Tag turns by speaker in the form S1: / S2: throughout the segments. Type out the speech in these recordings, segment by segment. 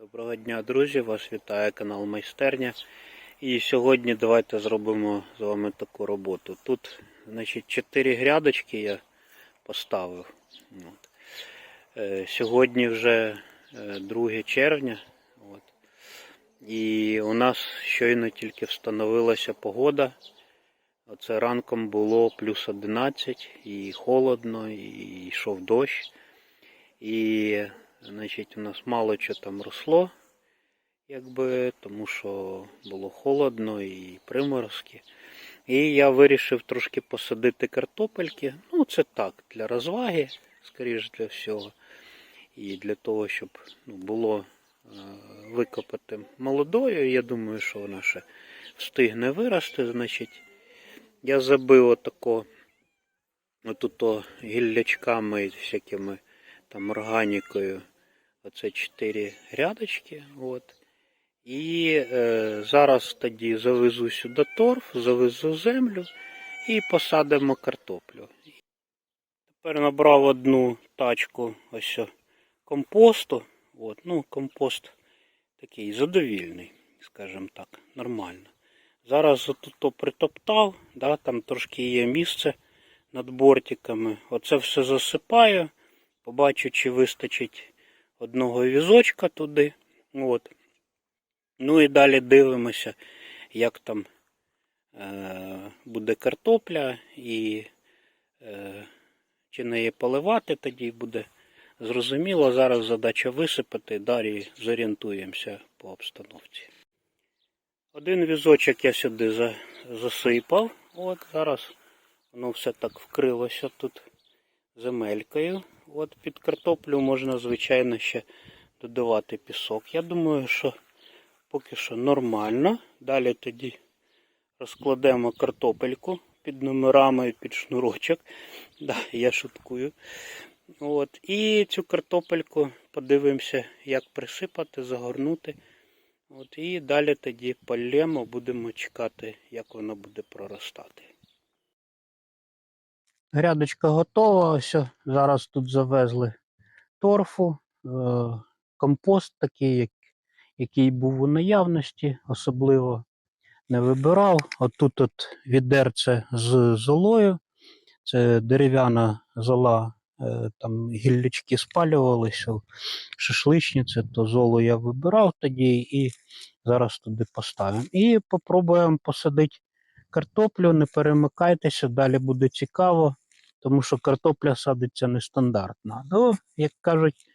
S1: Доброго дня, друзі! Вас вітає канал Майстерня. І сьогодні давайте зробимо з вами таку роботу. Тут, значить, 4 грядочки я поставив. От. Е, Сьогодні вже е, 2 червня. От. І у нас щойно тільки встановилася погода. Оце ранком було плюс 11 і холодно, і йшов дощ. І значить, у нас мало що там росло, якби, тому що було холодно і приморозки. І я вирішив трошки посадити картопельки. Ну, це так, для розваги, скоріш для всього. І для того, щоб ну, було е, викопати молодою. Я думаю, що вона ще встигне вирости. Значить, я забив отако, отуто гіллячками всякими там органікою. Оце чотири рядочки. От. І е, зараз тоді завезу сюди торф, завезу землю і посадимо картоплю. Тепер набрав одну тачку ось компосту. От, ну, компост такий задовільний, скажімо так, нормально. Зараз отут притоптав, да, там трошки є місце над бортиками. Оце все засипаю. Побачу, чи вистачить одного візочка туди. От. Ну і далі дивимося, як там е, буде картопля і е, чи неї поливати тоді буде. Зрозуміло, зараз задача висипати, далі зорієнтуємося по обстановці. Один візочок я сюди за, засипав. От зараз воно все так вкрилося тут земелькою. От під картоплю можна, звичайно, ще додавати пісок. Я думаю, що поки що нормально. Далі тоді розкладемо картопельку під номерами, під шнурочок. Да, я шуткую. От. І цю картопельку подивимося, як присипати, загорнути. От. І далі тоді полємо, будемо чекати, як воно буде проростати. Грядочка готова. Ось зараз тут завезли торфу, е, компост такий, який був у наявності, особливо не вибирав. Отут от відерце з золою. Це дерев'яна зола, е, там гіллячки спалювалися шашличниці, то золу я вибирав тоді і зараз туди поставимо. І попробуємо посадити картоплю, не перемикайтеся, далі буде цікаво тому що картопля садиться нестандартна. Ну, як кажуть,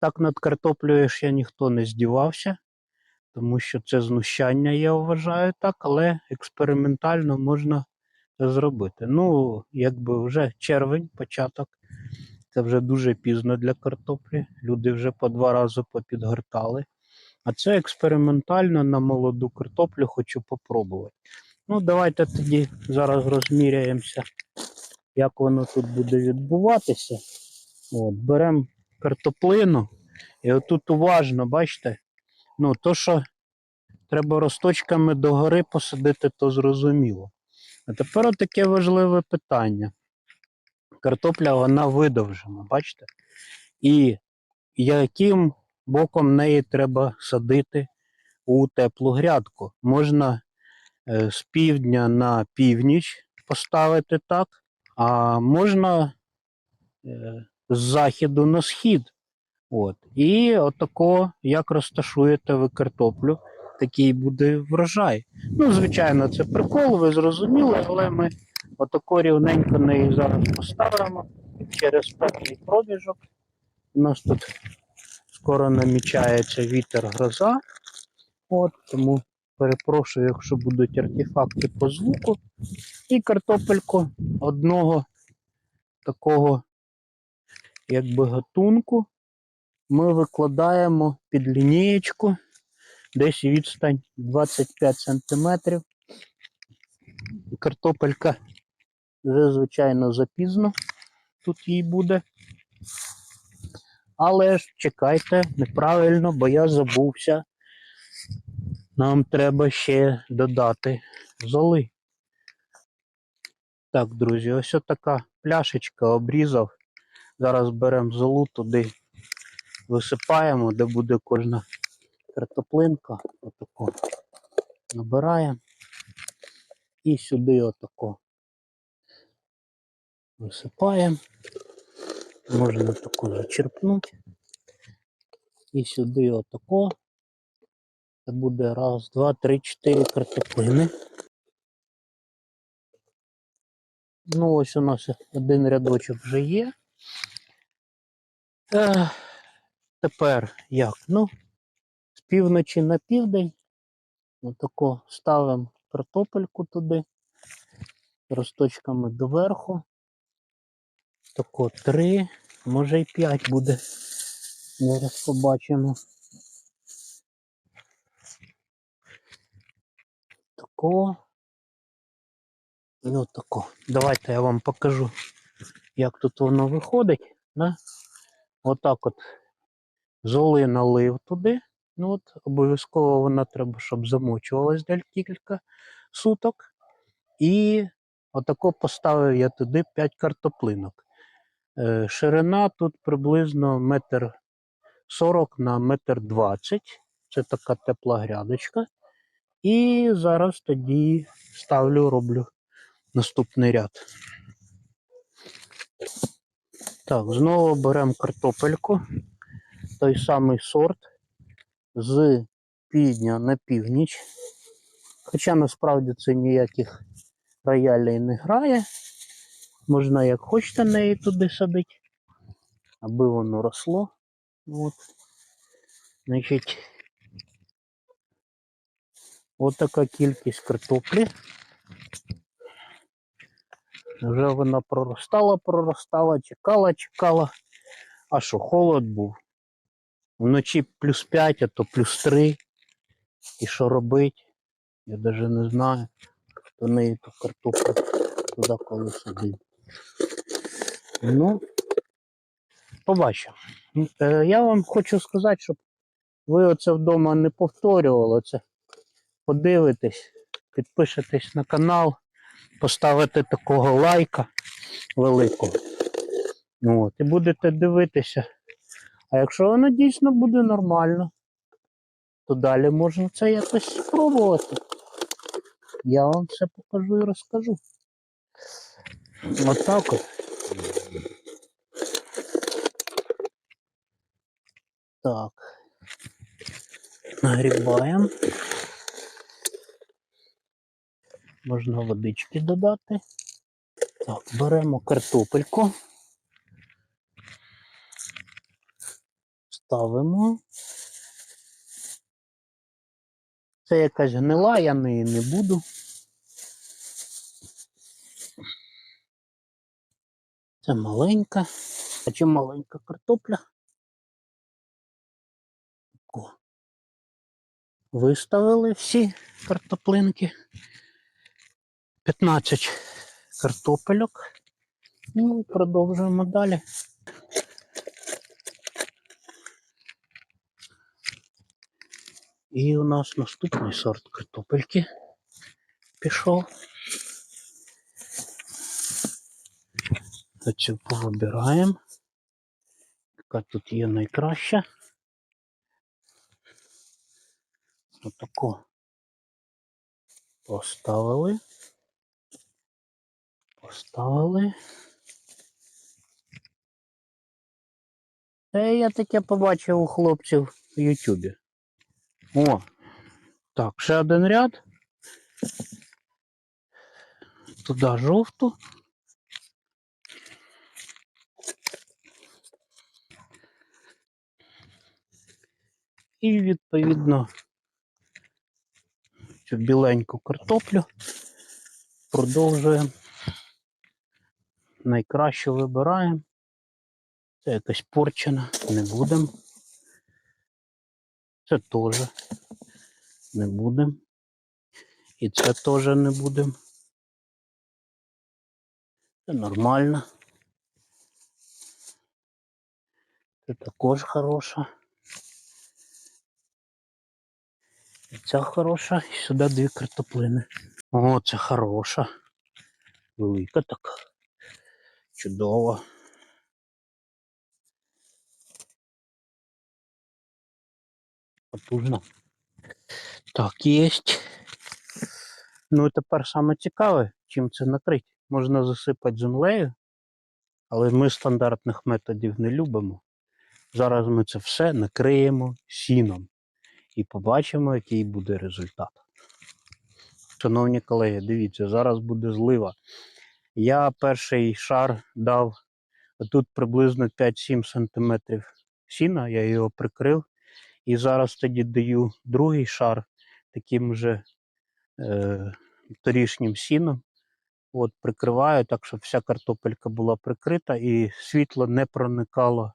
S1: так над картоплею ще ніхто не здівався, тому що це знущання, я вважаю так, але експериментально можна це зробити. Ну, якби вже червень, початок, це вже дуже пізно для картоплі. Люди вже по два рази попідгортали. А це експериментально на молоду картоплю хочу попробувати. Ну, давайте тоді зараз розміряємося як воно тут буде відбуватися. От, Беремо картоплину. І отут уважно, бачите, ну, то, що треба росточками догори посадити, то зрозуміло. А тепер таке важливе питання. Картопля вона видовжена, бачите? І яким боком неї треба садити у теплу грядку? Можна е, з півдня на північ поставити так, а можна е, з заходу на схід. От. І отако, як розташуєте ви картоплю, такий буде врожай. Ну, звичайно, це прикол, ви зрозуміли, але ми отако рівненько неї зараз поставимо через певний проміжок. У нас тут скоро намічається вітер гроза. От, тому перепрошую, якщо будуть артефакти по звуку. І картопельку одного такого якби гатунку ми викладаємо під лінієчку, десь відстань 25 см. Картопелька вже, звичайно, запізно тут їй буде. Але ж чекайте, неправильно, бо я забувся. Нам треба ще додати золи. Так, друзі, ось така пляшечка обрізав. Зараз беремо золу туди, висипаємо, де буде кожна картоплинка, отако набираємо. І сюди отако висипаємо. Можна тако зачерпнути. І сюди отако. Це буде раз, два, три, чотири картоплини. Ну, ось у нас один рядочок вже є. Е, тепер як? Ну, з півночі на південь. Отако ставимо картопельку туди. Росточками доверху. Тако три, може й п'ять буде. Зараз побачимо. Тако. І отако. Давайте я вам покажу, як тут воно виходить. Да? Отак от золи налив туди. Ну от, обов'язково вона треба, щоб замочувалась декілька суток. І отако поставив я туди 5 картоплинок. Е, Ширина тут приблизно метр 40 на метр 20. Це така тепла грядочка. І зараз тоді ставлю, роблю наступний ряд. Так, знову беремо картопельку. Той самий сорт з півдня на північ. Хоча насправді це ніяких роялей не грає. Можна як хочете неї туди садити, аби воно росло. От. Значить, от така кількість картоплі. Вже вона проростала, проростала, чекала, чекала. А що, холод був? Вночі плюс 5, а то плюс 3. І що робить? Я навіть не знаю, хто неї ту картоплю туди коли садив. Ну, побачимо. Е, Я вам хочу сказати, щоб ви оце вдома не повторювали це. Подивитесь, підпишетесь на канал, поставите такого лайка великого. От, і будете дивитися. А якщо воно дійсно буде нормально, то далі можна це якось спробувати. Я вам все покажу і розкажу. Отак от. Так. Нагрібаємо. Можна водички додати. Так, беремо картопельку. Ставимо. Це якась гнила, я неї не буду. Це маленька. А чим маленька картопля? Виставили всі картоплинки. 15 картопельок. Ну, продовжуємо далі. І у нас наступний сорт картопельки пішов. Оцю повибираємо. Яка тут є найкраща. Отако поставили. Поставили. Е, я таке побачив у хлопців в Ютубі. О, так, ще один ряд. Туди жовту. І відповідно цю біленьку картоплю продовжуємо. Найкращу вибираємо. Це якась порчена, не будемо. Це теж не будемо. І це теж не будемо. Це нормально. Це також хороша. І ця хороша. І сюди дві картоплини. О, це хороша. Велика така. Чудова. Потужно. Так, єсть. Ну і тепер саме цікаве, чим це накрити. Можна засипати землею, але ми стандартних методів не любимо. Зараз ми це все накриємо сіном і побачимо, який буде результат. Шановні колеги, дивіться, зараз буде злива. Я перший шар дав тут приблизно 5-7 см сіна, я його прикрив. І зараз тоді даю другий шар таким же е, торішнім сіном. От, прикриваю так, щоб вся картопелька була прикрита і світло не проникало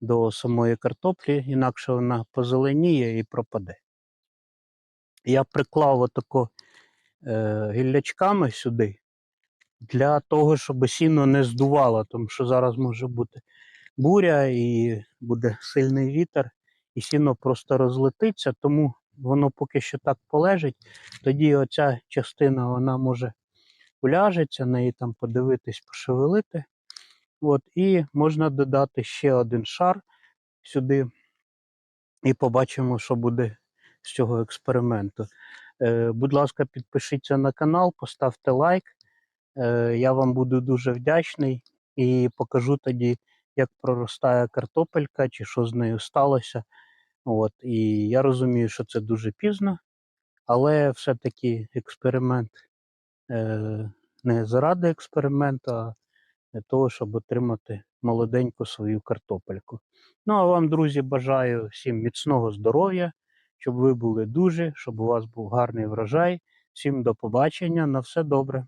S1: до самої картоплі, інакше вона позеленіє і пропаде. Я приклав отако е, гіллячками сюди для того, щоб сіно не здувало, тому що зараз може бути буря і буде сильний вітер, і сіно просто розлетиться, тому воно поки що так полежить. Тоді оця частина вона може уляжеться, неї там подивитись, пошевелити. От, і можна додати ще один шар сюди, і побачимо, що буде з цього експерименту. Е, будь ласка, підпишіться на канал, поставте лайк. Е, я вам буду дуже вдячний і покажу тоді, як проростає картопелька чи що з нею сталося. От, і я розумію, що це дуже пізно, але все-таки експеримент е, не заради експерименту, а для того, щоб отримати молоденьку свою картопельку. Ну а вам, друзі, бажаю всім міцного здоров'я, щоб ви були дуже, щоб у вас був гарний врожай. Всім до побачення, на все добре.